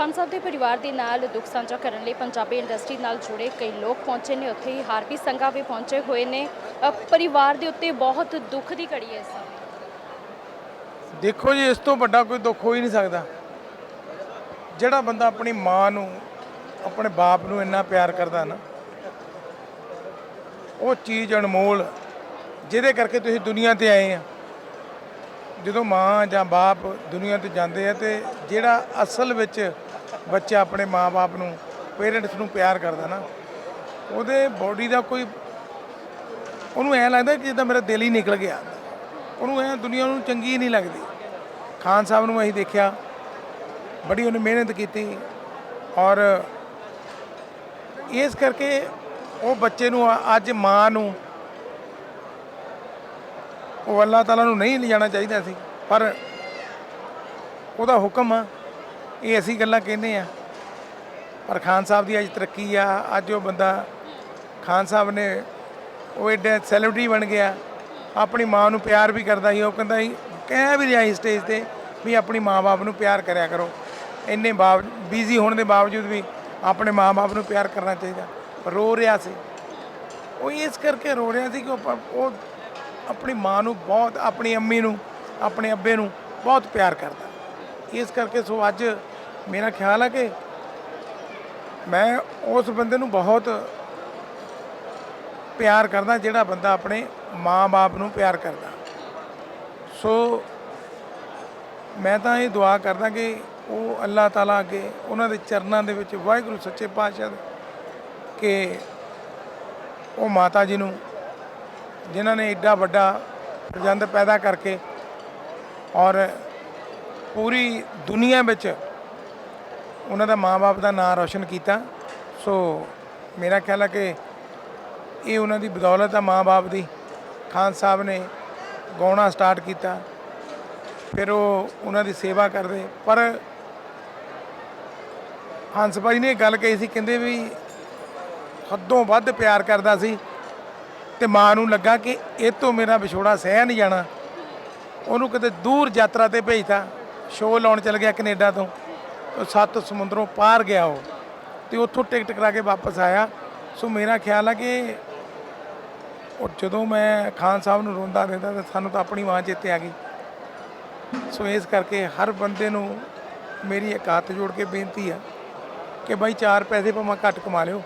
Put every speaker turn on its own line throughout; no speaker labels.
ਖਾਨ ਸਾਹਿਬ ਦੇ ਪਰਿਵਾਰ ਦੇ ਨਾਲ ਦੁੱਖ ਸਾਂਝਾ ਕਰਨ ਲਈ ਪੰਜਾਬੀ ਇੰਡਸਟਰੀ ਨਾਲ ਜੁੜੇ ਕਈ ਲੋਕ ਪਹੁੰਚੇ ਨੇ। ਉੱਥੇ ਹੀ ਹਾਰਪੀ ਸੰਘਾ ਵੀ ਪਹੁੰਚੇ ਹੋਏ ਨੇ। ਅ, ਪਰਿਵਾਰ ਦੇ ਉੱਤੇ ਬਹੁਤ ਦੁੱਖ ਦੀ ਘੜੀ ਹੈ ਇਸ ਸਮੇਂ।
ਦੇਖੋ ਜੀ ਇਸ ਤੋਂ ਵੱਡਾ ਕੋਈ ਦੁੱਖ ਹੋ ਹੀ ਨਹੀਂ ਸਕਦਾ। ਜਿਹੜਾ ਬੰਦਾ ਆਪਣੀ ਮਾਂ ਨੂੰ ਆਪਣੇ ਬਾਪ ਨੂੰ ਇੰਨਾ ਪਿਆਰ ਕਰਦਾ ਨਾ ਉਹ ਚੀਜ਼ ਅਨਮੋਲ ਜਿਹਦੇ ਕਰਕੇ ਤੁਸੀਂ ਦੁਨੀਆ ਤੇ ਆਏ ਆ। ਜਦੋਂ ਮਾਂ ਜਾਂ ਬਾਪ ਦੁਨੀਆ ਤੇ ਜਾਂਦੇ ਆ ਤੇ ਜਿਹੜਾ ਅਸਲ ਵਿੱਚ ਬੱਚਾ ਆਪਣੇ ਮਾਂ-ਬਾਪ ਨੂੰ ਪੇਰੈਂਟਸ ਨੂੰ ਪਿਆਰ ਕਰਦਾ ਨਾ, ਉਹਦੇ ਬੋਡੀ ਦਾ ਕੋਈ, ਉਹਨੂੰ ਐ ਲੱਗਦਾ ਕਿ ਜਿੱਦਾਂ ਮੇਰਾ ਦਿਲ ਹੀ ਨਿਕਲ ਗਿਆ। ਉਹਨੂੰ ਐ ਦੁਨੀਆ ਨੂੰ ਚੰਗੀ ਨਹੀਂ ਲੱਗਦੀ। ਖਾਨ ਸਾਹਿਬ ਨੂੰ ਅਸੀਂ ਦੇਖਿਆ, ਬੜੀ ਉਹਨੇ ਮਿਹਨਤ ਕੀਤੀ ਔਰ ਇਸ ਕਰਕੇ ਉਹ ਬੱਚੇ ਨੂੰ ਅੱਜ ਮਾਂ ਨੂੰ ਉਹ ਅੱਲਾਹ ਤਾਲਾ ਨੂੰ ਨਹੀਂ ਲਿਜਾਣਾ ਚਾਹੀਦਾ ਸੀ, ਪਰ ਉਹਦਾ ਹੁਕਮ ਆ। ਇਹ ਅਸੀਂ ਗੱਲਾਂ ਕਹਿੰਦੇ ਆ ਪਰ ਖਾਨ ਸਾਹਿਬ ਦੀ ਅੱਜ ਤਰੱਕੀ ਆ, ਅੱਜ ਉਹ ਬੰਦਾ ਖਾਨ ਸਾਹਿਬ ਨੇ ਉਹ ਐਡਾ ਸੈਲੀਬ੍ਰਿਟੀ ਬਣ ਗਿਆ। ਆਪਣੀ ਮਾਂ ਨੂੰ ਪਿਆਰ ਵੀ ਕਰਦਾ ਸੀ, ਉਹ ਕਹਿੰਦਾ ਸੀ, ਕਹਿ ਵੀ ਰਿਹਾ ਸੀ ਸਟੇਜ ਤੇ ਵੀ ਆਪਣੀ ਮਾਂ-ਬਾਪ ਨੂੰ ਪਿਆਰ ਕਰਿਆ ਕਰੋ। ਇੰਨੇ ਬਾਵ ਬਿਜ਼ੀ ਹੋਣ ਦੇ ਬਾਵਜੂਦ ਵੀ ਆਪਣੇ ਮਾਂ-ਬਾਪ ਨੂੰ ਪਿਆਰ ਕਰਨਾ ਚਾਹੀਦਾ। ਪਰ ਰੋ ਰਿਹਾ ਸੀ। ਉਹ ਇਸ ਕਰਕੇ ਰੋ ਰਿਹਾ ਸੀ ਕਿ ਉਹ ਉਹ ਆਪਣੀ ਮਾਂ ਨੂੰ ਬਹੁਤ, ਆਪਣੀ ਅੰਮੀ ਨੂੰ, ਆਪਣੇ ਅੱਬੇ ਨੂੰ ਬਹੁਤ ਪਿਆਰ ਕਰਦਾ। ਇਸ ਕਰਕੇ ਸੋ ਅੱਜ ਮੇਰਾ ਖਿਆਲ ਹੈ ਕਿ ਮੈਂ ਉਸ ਬੰਦੇ ਨੂੰ ਬਹੁਤ ਪਿਆਰ ਕਰਦਾ ਜਿਹੜਾ ਬੰਦਾ ਆਪਣੇ ਮਾਂ-ਬਾਪ ਨੂੰ ਪਿਆਰ ਕਰਦਾ। ਸੋ ਮੈਂ ਤਾਂ ਇਹ ਦੁਆ ਕਰਦਾ ਕਿ ਉਹ ਅੱਲਾਹ ਤਾਲਾ ਅੱਗੇ ਉਹਨਾਂ ਦੇ ਚਰਨਾਂ ਦੇ ਵਿੱਚ ਵਾਹਿਗੁਰੂ ਸੱਚੇ ਪਾਤਸ਼ਾਹ ਕਿ ਉਹ ਮਾਤਾ ਜੀ ਨੂੰ, ਜਿਨ੍ਹਾਂ ਨੇ ਐਡਾ ਵੱਡਾ ਪ੍ਰਜੰਦ ਪੈਦਾ ਕਰਕੇ ਔਰ ਪੂਰੀ ਦੁਨੀਆ ਵਿੱਚ ਉਹਨਾਂ ਦਾ ਮਾਂ-ਬਾਪ ਦਾ ਨਾਮ ਰੌਸ਼ਨ ਕੀਤਾ। ਸੋ ਮੇਰਾ ਖਿਆਲ ਹੈ ਕਿ ਇਹ ਉਹਨਾਂ ਦੀ ਬਦੌਲਤ ਆ ਮਾਂ-ਬਾਪ ਦੀ। ਖਾਨ ਸਾਹਿਬ ਨੇ ਗਾਉਣਾ ਸਟਾਰਟ ਕੀਤਾ। ਫਿਰ ਉਹ ਉਹਨਾਂ ਦੀ ਸੇਵਾ ਕਰਦੇ। ਪਰ ਹੰਸ ਭਾਈ ਨੇ ਇਹ ਗੱਲ ਕਹੀ ਸੀ, ਕਹਿੰਦੇ ਵੀ ਹੱਦੋਂ ਵੱਧ ਪਿਆਰ ਕਰਦਾ ਸੀ ਤੇ ਮਾਂ ਨੂੰ ਲੱਗਾ ਕਿ ਇਹ ਤੋਂ ਮੇਰਾ ਵਿਛੋੜਾ ਸਹਿ ਨਹੀਂ ਜਾਣਾ। ਉਹਨੂੰ ਕਿਤੇ ਦੂਰ ਯਾਤਰਾ ਤੇ ਭੇਜਤਾ। ਸ਼ੋਅ ਲਾਉਣ ਚਲ ਗਿਆ ਕੈਨੇਡਾ ਤੋਂ। ਸੱਤ ਸਮੁੰਦਰੋਂ ਪਾਰ ਗਿਆ ਉਹ ਤੇ ਉੱਥੋਂ ਟਿਕਟ ਕਰਾ ਕੇ ਵਾਪਸ ਆਇਆ। ਸੋ ਮੇਰਾ ਖਿਆਲ ਆ ਕਿ ਉਹ ਜਦੋਂ ਮੈਂ ਖਾਨ ਸਾਹਿਬ ਨੂੰ ਰੋਂਦਾ ਦੇਖਦਾ ਤਾਂ ਸਾਨੂੰ ਤਾਂ ਆਪਣੀ ਮਾਂ ਚੇਤੇ ਆ ਗਈ। ਸੋ ਇਸ ਕਰਕੇ ਹਰ ਬੰਦੇ ਨੂੰ ਮੇਰੀ ਇੱਕ ਹੱਥ ਜੋੜ ਕੇ ਬੇਨਤੀ ਆ ਕਿ ਬਾਈ ਚਾਰ ਪੈਸੇ ਭਾਵੇਂ ਘੱਟ ਕਮਾ ਲਿਓ,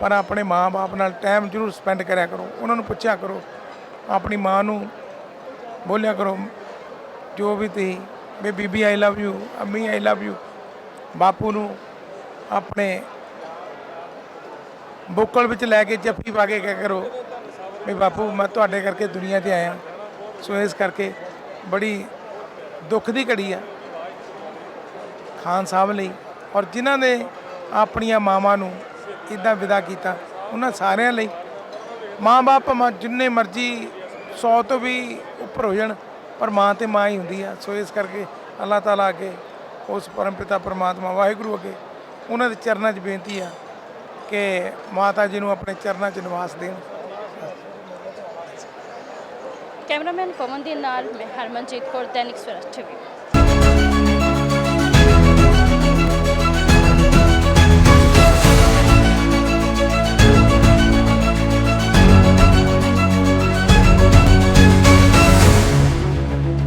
ਪਰ ਆਪਣੇ ਮਾਂ-ਬਾਪ ਨਾਲ ਟਾਈਮ ਜ਼ਰੂਰ ਸਪੈਂਡ ਕਰਿਆ ਕਰੋ। ਉਹਨਾਂ ਨੂੰ ਪੁੱਛਿਆ ਕਰੋ, ਆਪਣੀ ਮਾਂ ਨੂੰ ਬੋਲਿਆ ਕਰੋ, ਜੋ ਵੀ ਤੁਸੀਂ ਵੀ ਬੀਬੀ ਆਈ ਲਵ ਯੂ ਅੰਮੀ ਆਈ ਲਵ ਯੂ ਬਾਪੂ ਨੂੰ ਆਪਣੇ ਬੋਕਲ ਵਿੱਚ ਲੈ ਕੇ ਜੱਫੀ ਪਾ ਕੇ ਕਿਆ ਕਰੋ? ਵੀ ਬਾਪੂ, ਮੈਂ ਤੁਹਾਡੇ ਕਰਕੇ ਦੁਨੀਆ ਤੇ ਆਇਆ। ਸੋ ਇਸ ਕਰਕੇ ਬੜੀ ਦੁੱਖ ਦੀ ਘੜੀ ਆ ਖਾਨ ਸਾਹਿਬ ਲਈ। ਔਰ ਜਿਨ੍ਹਾਂ ਨੇ ਆਪਣੀਆਂ ਮਾਵਾਂ ਨੂੰ ਇਦਾਂ ਵਿਦਾ ਕੀਤਾ, ਉਹਨਾਂ ਸਾਰਿਆਂ ਲਈ ਮਾਂ-ਬਾਪ ਭਾਵੇਂ ਜਿੰਨੇ ਮਰਜ਼ੀ 100 ਤੋਂ ਵੀ ਉੱਪਰ ਹੋ ਜਾਣ ਪਰ ਮਾਂ ਤੇ ਮਾਂ ਹੀ ਹੁੰਦੀ ਆ। ਸੋ ਇਸ ਕਰਕੇ ਅੱਲਾਹ ਤਾਲਾ ਅੱਗੇ, ਉਸ ਪਰਮਪਿਤਾ ਪਰਮਾਤਮਾ, ਵਾਹਿਗੁਰੂ ਅੱਗੇ ਉਹਨਾਂ ਦੇ ਚਰਨਾਂ 'ਚ ਬੇਨਤੀ ਆ ਕਿ ਮਾਤਾ ਜੀ ਨੂੰ ਆਪਣੇ ਚਰਨਾਂ 'ਚ ਨਿਵਾਸ ਦੇਣ।
ਕੈਮਰਾਮੈਨ ਪਵਨ ਦੇ ਨਾਲ ਮੈਂ ਹਰਮਨਜੀਤ ਕੌਰ, ਦੈਨਿਕ ਸਵਰਾਜ ਟੀਵੀ।